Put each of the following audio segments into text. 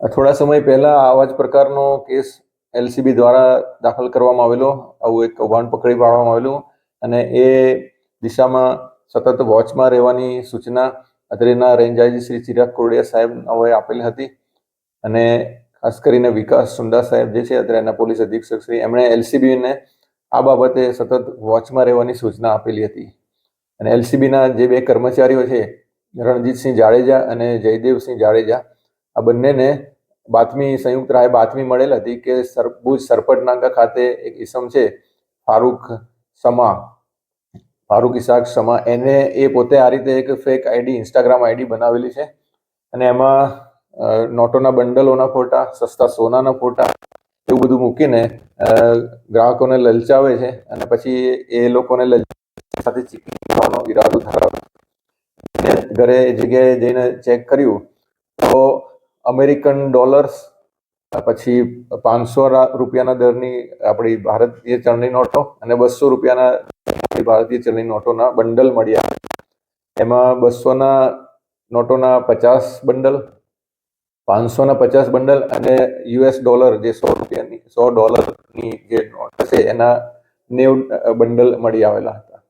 થોડા સમય પહેલા આવા જ પ્રકારનો કેસ એલસીબી દ્વારા દાખલ કરવામાં આવેલો. આવું એક કૌભાંડ પકડી પાડવામાં આવેલું. અને એ દિશામાં સતત વોચમાં રહેવાની સૂચના અત્રેના રેન્જ આઈજી શ્રી ચિરાગ કોરડિયા સાહેબ હવે આપેલી હતી. અને ખાસ કરીને વિકાસ સુંદા સાહેબ જે છે અત્રેના પોલીસ અધિક્ષક શ્રી, એમણે એલસીબીને આ બાબતે સતત વોચમાં રહેવાની સૂચના આપેલી હતી. અને એલસીબીના જે બે કર્મચારીઓ છે, રણજીતસિંહ જાડેજા અને જયદેવસિંહ જાડેજા આ બંનેને બાતમી સંયુક્ત રાહે બાતમી મળેલ હતી કે ભુજ સરપટ ખાતે એક ઇસમ છે, ફારૂક સમા. ફારૂક ઇસાક સમા. એને એ પોતે આ રીતે એક ફેક આઈડી ઇન્સ્ટાગ્રામ આઈડી બનાવેલી છે અને એમાં નોટોના બંડલોના ફોટા, સસ્તા સોનાના ફોટા એવું બધું મૂકીને ગ્રાહકોને લલચાવે છે અને પછી એ લોકોને સાથે ચીકણી કરવાનો ઈરાદો ધરાવે ઘરે જગ્યાએ જઈને ચેક કર્યું તો અમેરિકન ડોલર્સ, પછી પાંચસો રૂપિયાના દરની આપણી ભારતીય ચલણી નોટો અને બસો રૂપિયાના ભારતીય ચલણી નોટોના બંડલ મળ્યા. એમાં બસોના નોટોના પચાસ બંડલ, પાંચસોના પચાસ બંડલ અને યુએસ ડોલર જે સો રૂપિયાની, સો ડોલરની જે નોટ છે એના નેવ બંડલ મળી આવેલા હતા.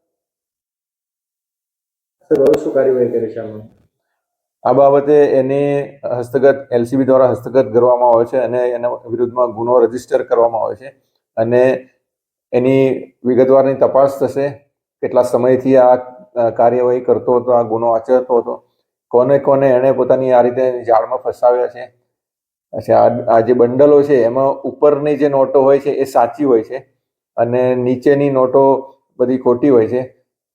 સર શું કાર્યવાહી કરી છે આ બાબતે એની હસ્તગત એલસીબી દ્વારા હસ્તગત કરવામાં આવે છે અને એના વિરુદ્ધમાં ગુનો રજિસ્ટર કરવામાં આવે છે અને એની વિગતવારની તપાસ થશે. કેટલા સમયથી આ કાર્યવાહી કરતો હતો, આ ગુનો આચરતો હતો, કોને કોને એણે પોતાની આ રીતે જાળમાં ફસાવ્યા છે. અચ્છા આ- જે બંડલો છે એમાં ઉપરની જે નોટો હોય છે એ સાચી હોય છે અને નીચેની નોટો બધી ખોટી હોય છે.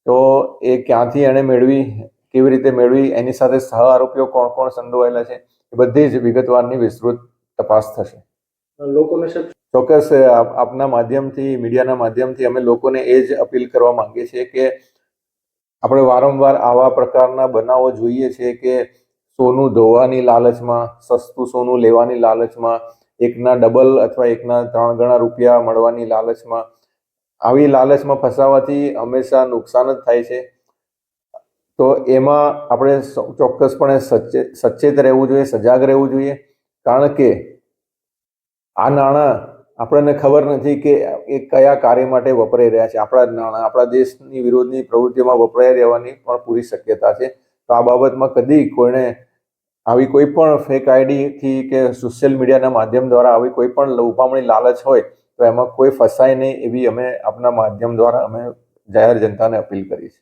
તો એ ક્યાંથી એણે મેળવી? કેવી રીતે મેળવી એની સાથે સહ આરોપીઓ કોણ કોણ સંડોવાયેલા છે એ બધી જ વિગતવારની વિસ્તૃત તપાસ થશે. લોકોને ચોક્કસ આપના માધ્યમથી મીડિયાના માધ્યમથી અમે લોકોને એ જ અપીલ કરવા માંગીએ છીએ કે આપણે વારંવાર આવા પ્રકારના બનાવો જોઈએ છે કે સોનું ધોવાની લાલચમાં સસ્તું સોનું લેવાની લાલચમાં એકના ડબલ અથવા એકના ત્રણ ગણા રૂપિયા મળવાની લાલચમાં આવી લાલચમાં ફસાવાથી હંમેશા નુકસાન જ થાય છે. તો એમાં આપણે ચોક્કસપણે સચે, સચેત રહેવું જોઈએ, સજાગ રહેવું જોઈએ. કારણ કે આ નાણાં આપણને ખબર નથી કે એ કયા કાર્ય માટે વપરાઈ રહ્યા છે. આપણા નાણાં, આપણા દેશની વિરોધની પ્રવૃત્તિઓમાં વપરાઈ રહેવાની પણ પૂરી શક્યતા છે. તો આ બાબતમાં કદી કોઈને આવી કોઈ પણ ફેક આઈડીથી કે સોશિયલ મીડિયાના માધ્યમ દ્વારા આવી કોઈ પણ ઉપામણી લાલચ હોય, તો એમાં કોઈ ફસાય નહીં એવી અમે આપના માધ્યમ દ્વારા અમે જાહેર જનતાને અપીલ કરી છે